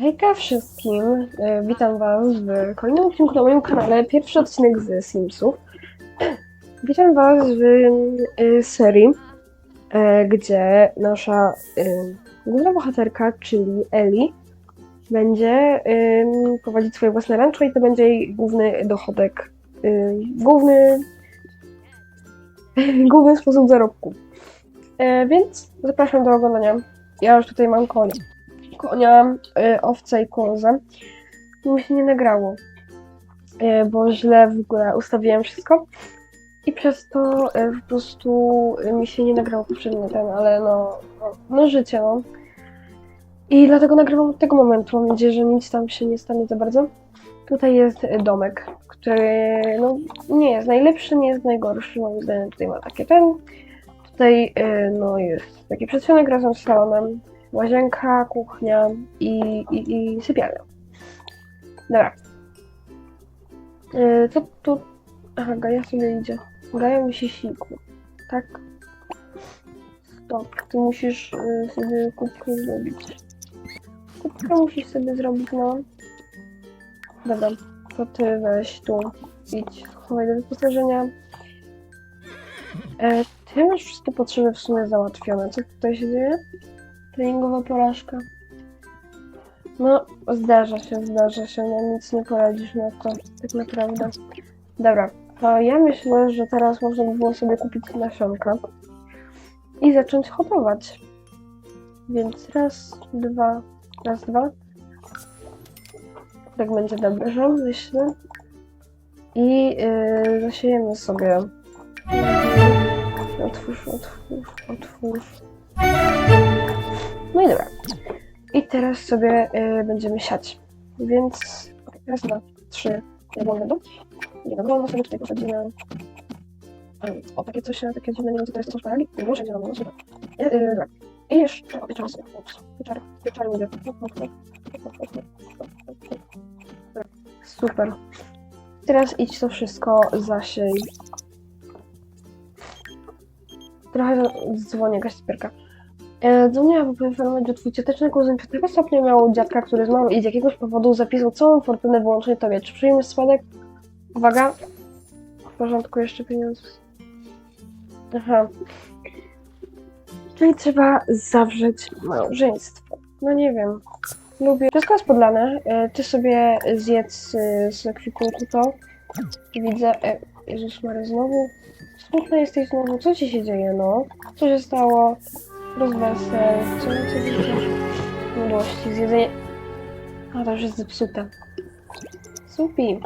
Hejka wszystkim, e, witam was w kolejnym odcinku na moim kanale, pierwszy odcinek z Simsów. Witam was w e, serii, e, gdzie nasza główna bohaterka, czyli Eli, będzie prowadzić swoje własne rancho i to będzie jej główny dochodek, główny, główny sposób zarobku. Więc zapraszam do oglądania. Ja już tutaj mam konia konia, y, i kozę. Mi się nie nagrało, y, bo źle w ogóle ustawiłem wszystko. I przez to y, po prostu y, mi się nie nagrało poprzedni ten, ale no, no, no życie, no. I dlatego nagrywam od tego momentu. Mam nadzieję, że nic tam się nie stanie za bardzo. Tutaj jest domek, który no, nie jest najlepszy, nie jest najgorszy. Moim zdaniem tutaj ma takie ten. Tutaj y, no, jest taki przedsionek razem z salonem łazienka, kuchnia i, i, i sypialnia. Dobra. Yy, co tu? Aha, Gaja sobie idzie. Gaja musi siku. Tak? Stop. Ty musisz yy, sobie kubkę zrobić. Kubkę musisz sobie zrobić, no. Dobra. To ty weź tu. Idź. Schowaj do wyposażenia. E, ty masz wszystkie potrzeby w sumie załatwione. Co tutaj się dzieje? Treningowa porażka. No, zdarza się, zdarza się, no nic nie poradzisz na to, tak naprawdę. Dobra, to ja myślę, że teraz można by było sobie kupić nasionka i zacząć hodować. Więc raz, dwa, raz, dwa. Tak będzie dobrze, myślę. I yy, zasiejemy sobie. Otwórz, otwórz, otwórz. No i dobra. I teraz sobie y, będziemy siać. Więc raz, dwa, trzy, wolę do. Nie dobra, sobie tutaj posadzimy. O, takie coś, takie dziwne, nie wiem co to jest, to są szparagi? Nie no super. I, dobra. I jeszcze, o, pieczary sobie, ups, mówię. Super. Teraz idź to wszystko zasiej. Trochę dzwonię, gaśperka. E, Dzwoniła, by poinformować, że twój cioteczny kuzyn piątego stopnia miał dziadka, który zmarł i z jakiegoś powodu zapisał całą fortunę wyłącznie tobie. Czy przyjmiesz spadek? Uwaga. W porządku, jeszcze pieniądze. Aha. Czyli trzeba zawrzeć małżeństwo. No nie wiem. Lubię. Wszystko jest podlane. E, Ty sobie zjedz e, z ekwipunku to. I widzę... E, Jezus Mary, znowu? Smutna jesteś znowu. Co ci się dzieje, no? Co się stało? Rozwesel, co co widzę? Mdłości, zjedzenie. A to już jest zepsute. Supi.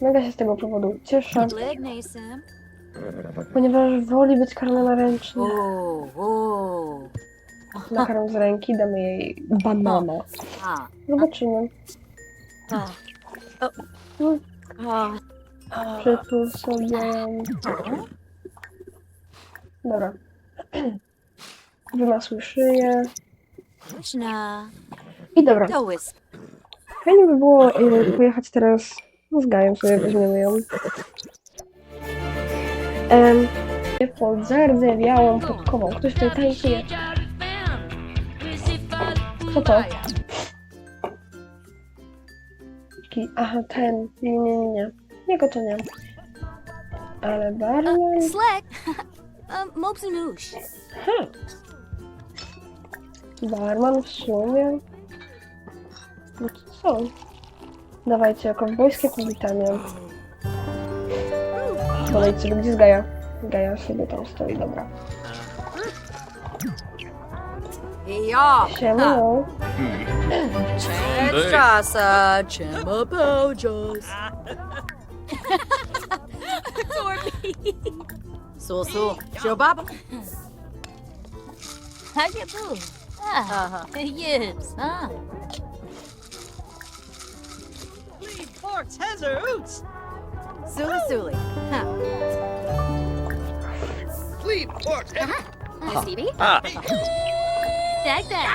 Mega się z tego powodu cieszę, ponieważ woli być karmiona ręcznie. Nakarm z ręki, damy jej banana. Zobaczymy. Hmm. Przytul sobie. Dobra. Wymasuj szyję. Krishna. I dobra. Dois. Fajnie by było y, pojechać teraz no, z Gają sobie weźmiemy ją. Em, pod zardzewiałą podkową. Ktoś tutaj tańcuje. Kto to? Aha, ten. Nie, nie, nie, nie. Jego to nie. Ale barman... Um, Mopes and. Ha! Barman w sumie. No to co? Dawajcie, kowbojskie powitanie. Podejdźcie, gdzie jest Gaja? Gaja sobie tam stoi, dobra. Ja. Siema. Czasa, czema połczas. Susu, siobab. How you do? Ah, yes, ah. Please, forks, hezer, oots. Zuli, Zuli. Huh. Sleep, forks, hezer. Huh. Stevie? Ah. Dag, dag.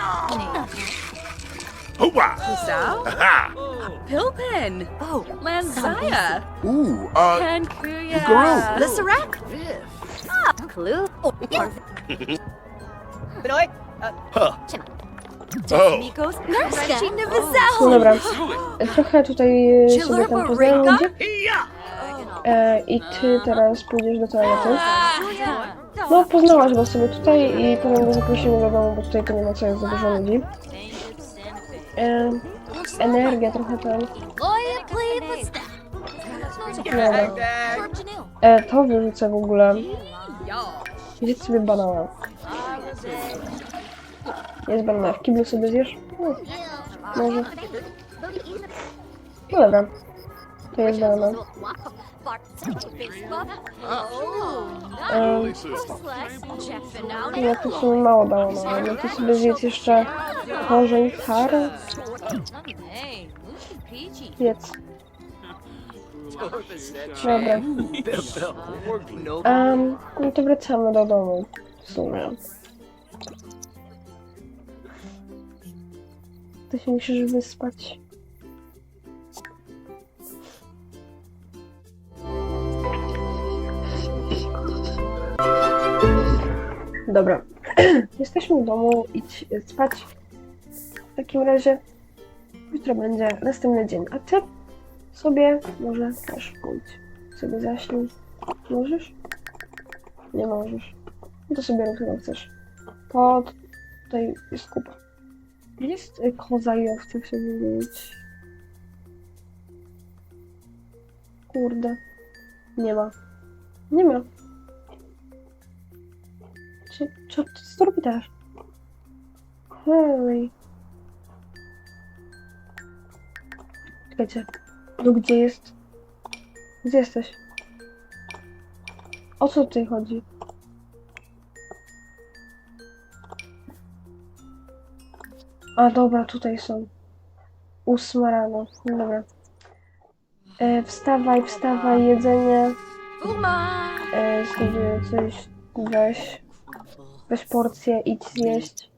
Hoopa! Kusao? Aha! Oh. Pilpin! Oh, Lanzaya! Ooh, uh... Kankuya! Garou! Lissarak! Ah, Clue! Oh, Benoit! Oh. Nikos, Nerska. Rachina No dobra. Trochę tutaj sobie tam. E, I ty teraz pójdziesz do toalety. No, poznałaś go sobie tutaj i potem go zaprosimy do domu, bo tutaj to nie ma co, jest za dużo ludzi. E, energia trochę tam. Fortunate. E, to wyrzucę w ogóle. Gdzie sobie banana? Jest banana. W kiblu sobie zjesz? No, może. No dobra. To jest banana. E, ja tu w sumie mało dało, no ale to sobie zjedz jeszcze korzeń peachy. Jedz. Dobra. Um, no to wracamy do domu. W sumie. Ty się musisz wyspać. Dobra. Jesteśmy w domu. Idź spać. W takim razie jutro będzie następny dzień. A ty sobie może też pójdź. Sobie zaśnij. Możesz? Nie możesz. No to sobie rób chcesz. To tutaj jest kupa. Jest koza i owce, chcę wiedzieć. Kurde. Nie ma. Nie ma. Czy, co, co robi też? Hej. Czekajcie. No gdzie jest? Gdzie jesteś? O co tutaj chodzi? A dobra, tutaj są. Ósma rano. No dobra. E, wstawaj, wstawaj, jedzenie. E, sobie coś weź. Weź porcję, idź zjeść.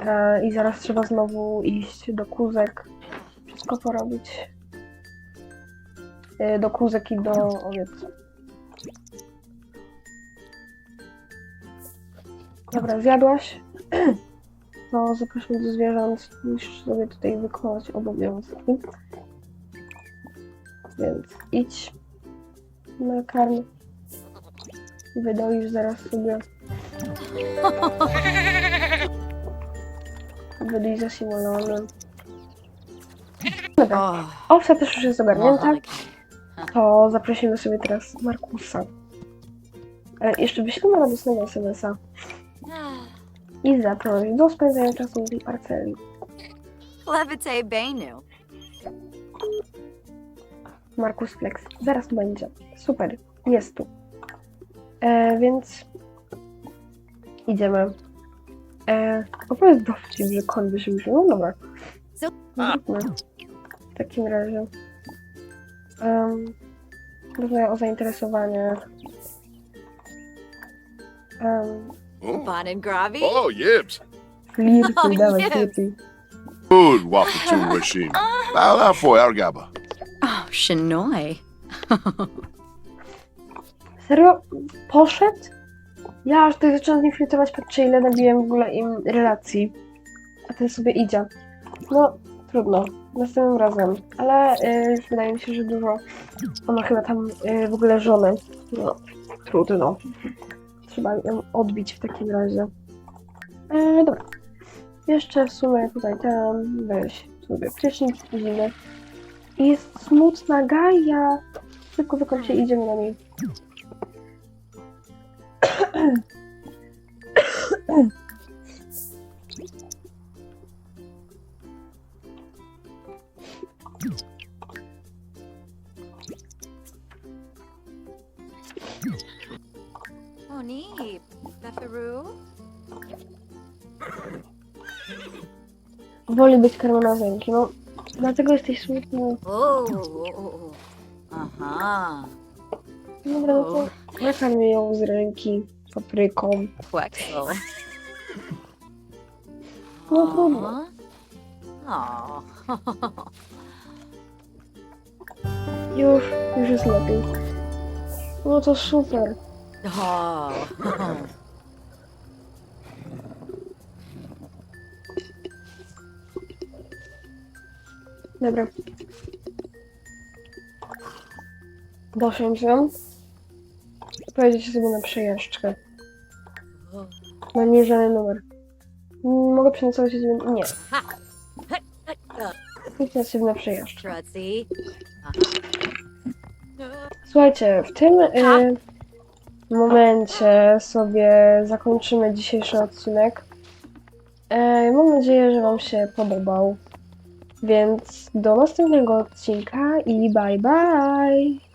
E, I zaraz trzeba znowu iść do kuzek. Wszystko porobić. E, do kuzek i do owiec. Dobra, zjadłaś? No, zapraszam do zwierząt. Musisz sobie tutaj wykonać obowiązki. Więc idź na karm. Wydoisz zaraz sobie. Wydyj za Simononem. Dobra, owca też już jest ogarnięta. To zaprosimy sobie teraz Markusa. Ale jeszcze wyślemy radosnego SMS-a i zaproś do spędzania czasu w tej parceli. Levite Benu. Markus Flex. Zaraz będzie. Super. Jest tu. E, więc idziemy. E, opowiedz dowcip, że koń by się myślał. No dobra. Zróbmy. W takim razie. Um, rozmawiam o zainteresowaniach. Um, Oh, Bon and Gravi. oh yips. flirty, Oh, dawaj, yes. flirty. Good out for Argaba. Oh, Shanoi. Serio? Poszedł? Ja aż tutaj zaczęłam z nim flirtować, patrzę ile nabiłem w ogóle im relacji. A ten sobie idzie. No, trudno. Następnym razem. Ale y, wydaje mi się, że dużo. Ona chyba tam y, w ogóle żonę. No, trudno. Trzeba ją odbić w takim razie. E, dobra. Jeszcze w sumie tutaj tam weź sobie prysznic. I jest smutna Gaja. Szybko wykąp się idziemy na niej. Oh, neat. Befaroo. Woli być karmiona z ręki, no. Dlatego jesteś smutny. Oh. oh. Uh-huh. Dobra, no to nakarmię ją z ręki papryką. Quexel. No trudno. Oh. Już, już jest lepiej. No to super. O, Dobra. Doszłam się. Pojedziecie sobie na przejażdżkę. Mam nieżany numer. Mogę przenocować się sobie... Nie. Idźcie sobie na przejażdżkę. Słuchajcie, w tym... Y- momencie sobie zakończymy dzisiejszy odcinek. E, mam nadzieję, że Wam się podobał. Więc do następnego odcinka i bye bye!